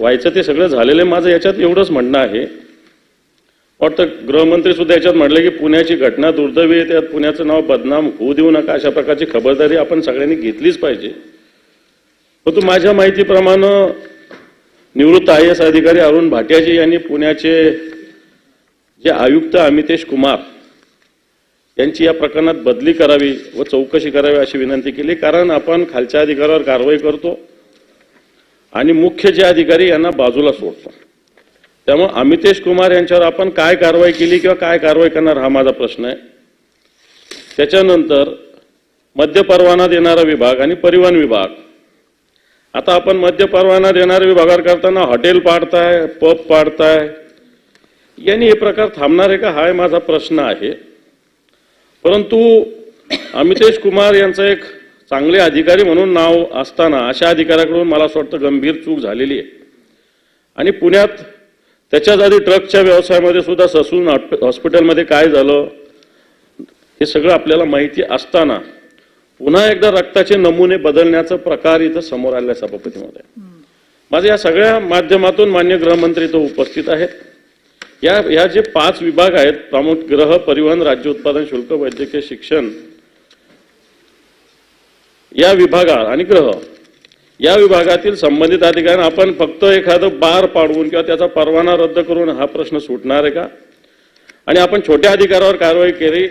व्हायचं ते सगळं झालेलं आहे. माझं याच्यात एवढंच म्हणणं आहे. वाटतं गृहमंत्री सुद्धा याच्यात म्हटलं की पुण्याची घटना दुर्दैवी आहे. त्यात पुण्याचं नाव बदनाम होऊ देऊ नका. अशा प्रकारची खबरदारी आपण सगळ्यांनी घेतलीच पाहिजे. परंतु माझ्या माहितीप्रमाणे निवृत्त आय एस अधिकारी अरुण भाटियाजी यांनी पुण्याचे जे आयुक्त अमितेश कुमार यांची या प्रकरणात बदली करावी व चौकशी करावी अशी विनंती केली. कारण आपण खालच्या अधिकाऱ्यावर कारवाई करतो. आणि मुख्य जे अधिकारी यांना बाजूला सोडतो त्यामुळे अमितेश कुमार यांच्यावर आपण काय कारवाई केली किंवा काय कारवाई करणार हा माझा प्रश्न आहे. त्याच्यानंतर मद्य परवाना देणारा विभाग आणि परिवहन विभाग. आता आपण मद्य परवाना देणाऱ्या विभागावर करताना हॉटेल पाडताय पब पाडताय. यांनी हे प्रकार थांबणार आहे का? हा माझा प्रश्न आहे. परंतु अमितेश कुमार यांचं एक चांगले अधिकारी म्हणून नाव असताना अशा अधिकाऱ्याकडून मला असं वाटतं गंभीर चूक झालेली आहे. आणि पुण्यात त्याच्याच आधी ट्रकच्या व्यवसायामध्ये सुद्धा ससून हॉस्पिटलमध्ये काय झालं हे सगळं आपल्याला माहिती असताना पुन्हा एकदा रक्ताचे नमुने बदलण्याचा प्रकार इथं समोर आलेला सभापतीमध्ये. सभापती माझ्या या सगळ्या माध्यमातून मान्य गृहमंत्री इथं उपस्थित आहेत. या या जे पाच विभाग आहेत प्रामुख ग्रह परिवहन राज्य उत्पादन शुल्क वैद्यकीय शिक्षण या विभागात आणि ग्रह. या विभागातील संबंधित अधिकाऱ्यांना आपण फक्त एखादं बार पाडवून किंवा त्याचा परवाना रद्द करून हा प्रश्न सुटणार आहे का? आणि आपण छोट्या अधिकाऱ्यावर कारवाई केली.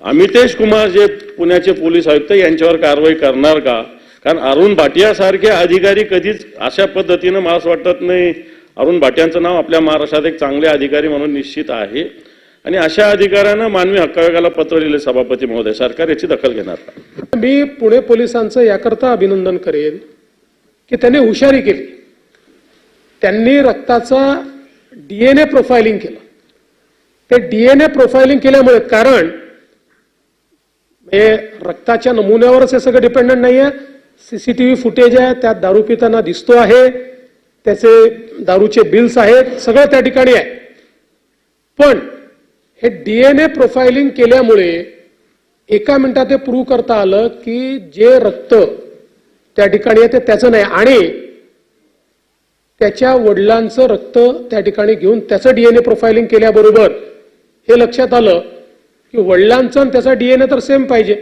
अमितेश कुमार जे पुण्याचे पोलीस आयुक्त यांच्यावर कारवाई करणार का? कारण अरुण भाटिया सारखे अधिकारी कधीच अशा पद्धतीनं मला असं वाटत नाही. अरुण भाटियांचं नाव आपल्या महाराष्ट्रात एक चांगले अधिकारी म्हणून निश्चित आहे. आणि अशा अधिकाऱ्यांना मानवी हक्क पत्र लिहिले सभापती महोदय. सरकार याची दखल घेणार मी पुणे पोलिसांचं याकरता अभिनंदन करेन की त्यांनी हुशारी केली. त्यांनी रक्ताचा डीएनए प्रोफाइलिंग केलं. ते डीएनए प्रोफाइलिंग केल्यामुळे कारण हे रक्ताच्या नमुन्यावरच हे सगळं डिपेंडंट नाही आहे सीसीटीव्ही फुटेज आहे त्यात दारू पिताना दिसतो आहे त्याचे दारूचे बिल्स आहेत सगळं त्या ठिकाणी आहे. पण हे डीएनए प्रोफाइलिंग केल्यामुळे एका मिनिटात ते प्रूव्ह करता आलं की जे रक्त त्या ठिकाणी आहे ते त्याचं नाही. आणि त्याच्या वडिलांचं रक्त त्या ठिकाणी घेऊन त्याचं डीएनए प्रोफाइलिंग केल्याबरोबर हे लक्षात आलं की वडिलांचं आणि त्याचा डीएनए तर सेम पाहिजे.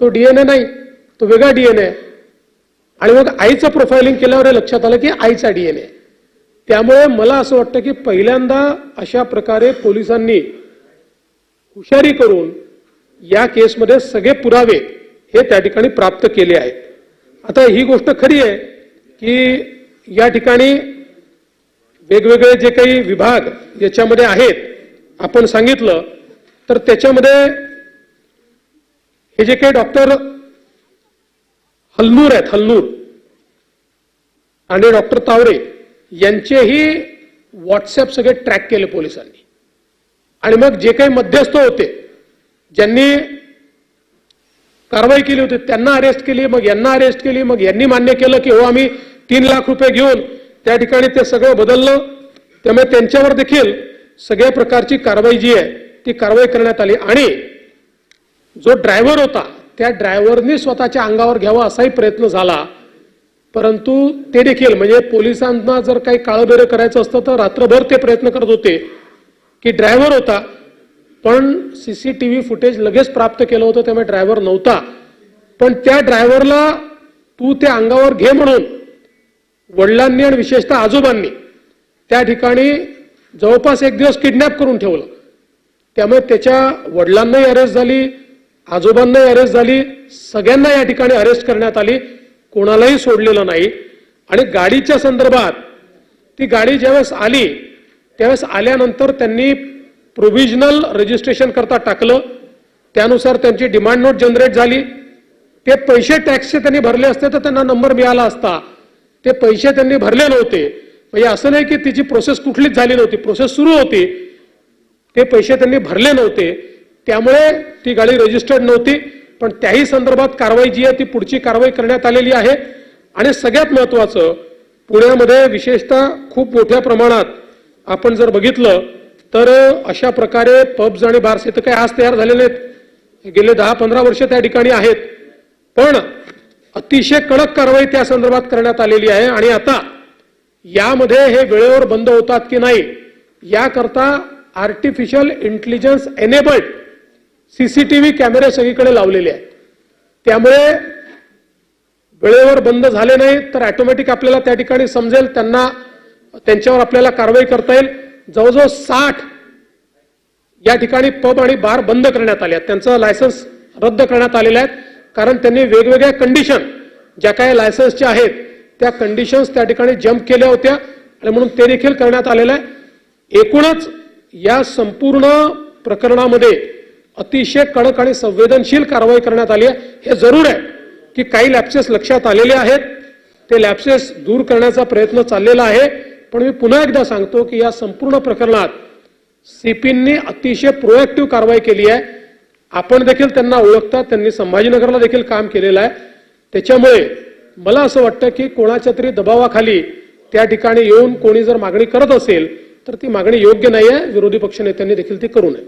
तो डीएनए नाही तो वेगळा डीएनए आहे. आणि मग आईचं प्रोफाइलिंग केल्यावर हे लक्षात आलं की आईचा डीएनए त्यामुळे मला असं वाटतं की पहिल्यांदा अशा प्रकारे पोलिसांनी हुशारी करून या केसमध्ये सगळे पुरावे हे त्या ठिकाणी प्राप्त केले आहेत. आता ही गोष्ट खरी आहे की या ठिकाणी वेगवेगळे जे काही विभाग याच्यामध्ये आहेत आपण सांगितलं तर त्याच्यामध्ये हे जे काही डॉक्टर हल्लूर आहेत हल्लूर आणि डॉक्टर तावरे यांचेही व्हॉट्सअप सगळे ट्रॅक केले पोलिसांनी. आणि मग जे काही मध्यस्थ होते ज्यांनी कारवाई केली होती त्यांना अरेस्ट केली मग यांना अरेस्ट केली मग यांनी मान्य केलं की हो आम्ही तीन लाख रुपये घेऊन त्या ठिकाणी ते सगळं बदललं. त्यामुळे त्यांच्यावर देखील सगळ्या प्रकारची कारवाई जी आहे ती कारवाई करण्यात आली. आणि जो ड्रायव्हर होता त्या ड्रायव्हरनी स्वतःच्या अंगावर घ्यावा असाही प्रयत्न झाला. परंतु ते देखील म्हणजे पोलिसांना जर काही काळबेरं करायचं असतं तर रात्रभर ते प्रयत्न करत होते. की ड्रायव्हर होता पण C C T V footage लगेच प्राप्त केलं होतं त्यामुळे ड्रायव्हर नव्हता. पण त्या ड्रायव्हरला तू त्या अंगावर घे म्हणून वडिलांनी आणि विशेषतः आजोबांनी त्या ठिकाणी जवळपास एक दिवस किडनॅप करून ठेवलं. त्यामुळे त्याच्या वडिलांनाही अरेस्ट झाली आजोबांनाही अरेस्ट झाली सगळ्यांना या ठिकाणी अरेस्ट करण्यात आली कोणालाही सोडलेलं नाही. आणि गाडीच्या संदर्भात ती गाडी ज्यावेळेस आली त्यावेळेस आल्यानंतर त्यांनी प्रोव्हिजनल रजिस्ट्रेशन करता टाकलं. त्यानुसार त्यांची डिमांड नोट जनरेट झाली. ते पैसे टॅक्सचे त्यांनी भरले असते तर त्यांना नंबर मिळाला असता. ते पैसे त्यांनी भरले नव्हते. म्हणजे असं नाही की तिची प्रोसेस कुठलीच झाली नव्हती. प्रोसेस सुरू होती. ते पैसे त्यांनी भरले नव्हते. त्यामुळे ती गाडी रजिस्टर्ड नव्हती. पण त्याही संदर्भात कारवाई जी आहे ती पुढची कारवाई करण्यात आलेली आहे. आणि सगळ्यात महत्वाचं पुण्यामध्ये विशेषतः खूप मोठ्या प्रमाणात आपण जर बघितलं तर अशा प्रकारे पब्ज आणि बार्स इथं काही आज तयार झालेले आहेत. गेले दहा पंधरा वर्ष त्या ठिकाणी आहेत. पण अतिशय कडक कारवाई त्या संदर्भात करण्यात आलेली आहे आणि आता यामध्ये हे वेळेवर बंद होतात की नाही याकरता आर्टिफिशियल इंटेलिजन्स एनेबल्ड सीसीटीव्ही कॅमेरे सगळीकडे लावलेले आहेत. त्यामुळे वेळेवर बंद झाले नाही तर ऑटोमॅटिक आपल्याला त्या ठिकाणी समजेल त्यांना त्यांच्यावर आपल्याला कारवाई करता येईल. जवळजवळ साठ या ठिकाणी पब आणि बार बंद करण्यात आले आहेत. त्यांचं लायसन्स रद्द करण्यात आलेलं आहे. कारण त्यांनी वेगवेगळ्या कंडिशन ज्या काही लायसन्सच्या आहेत त्या कंडिशन्स त्या ठिकाणी जम्प केल्या होत्या. आणि म्हणून ते देखील करण्यात आलेलं आहे. एकूणच या संपूर्ण प्रकरणामध्ये अतिशय कडक आणि संवेदनशील कारवाई करण्यात आली आहे. हे जरूर आहे की काही लॅप्सेस लक्षात आलेले आहेत. ते लॅप्सेस दूर करण्याचा प्रयत्न चाललेला आहे. पण मी पुन्हा एकदा सांगतो की या संपूर्ण प्रकरणात सीपींनी अतिशय प्रोएक्टिव्ह कारवाई केली आहे. आपण देखील त्यांना ओळखता त्यांनी संभाजीनगरला देखील काम केलेलं आहे. त्याच्यामुळे मला असं वाटतं की कोणाच्या तरी दबावाखाली त्या ठिकाणी येऊन कोणी जर मागणी करत असेल तर ती मागणी योग्य नाही आहे विरोधी पक्षनेत्यांनी देखील ती करू नये.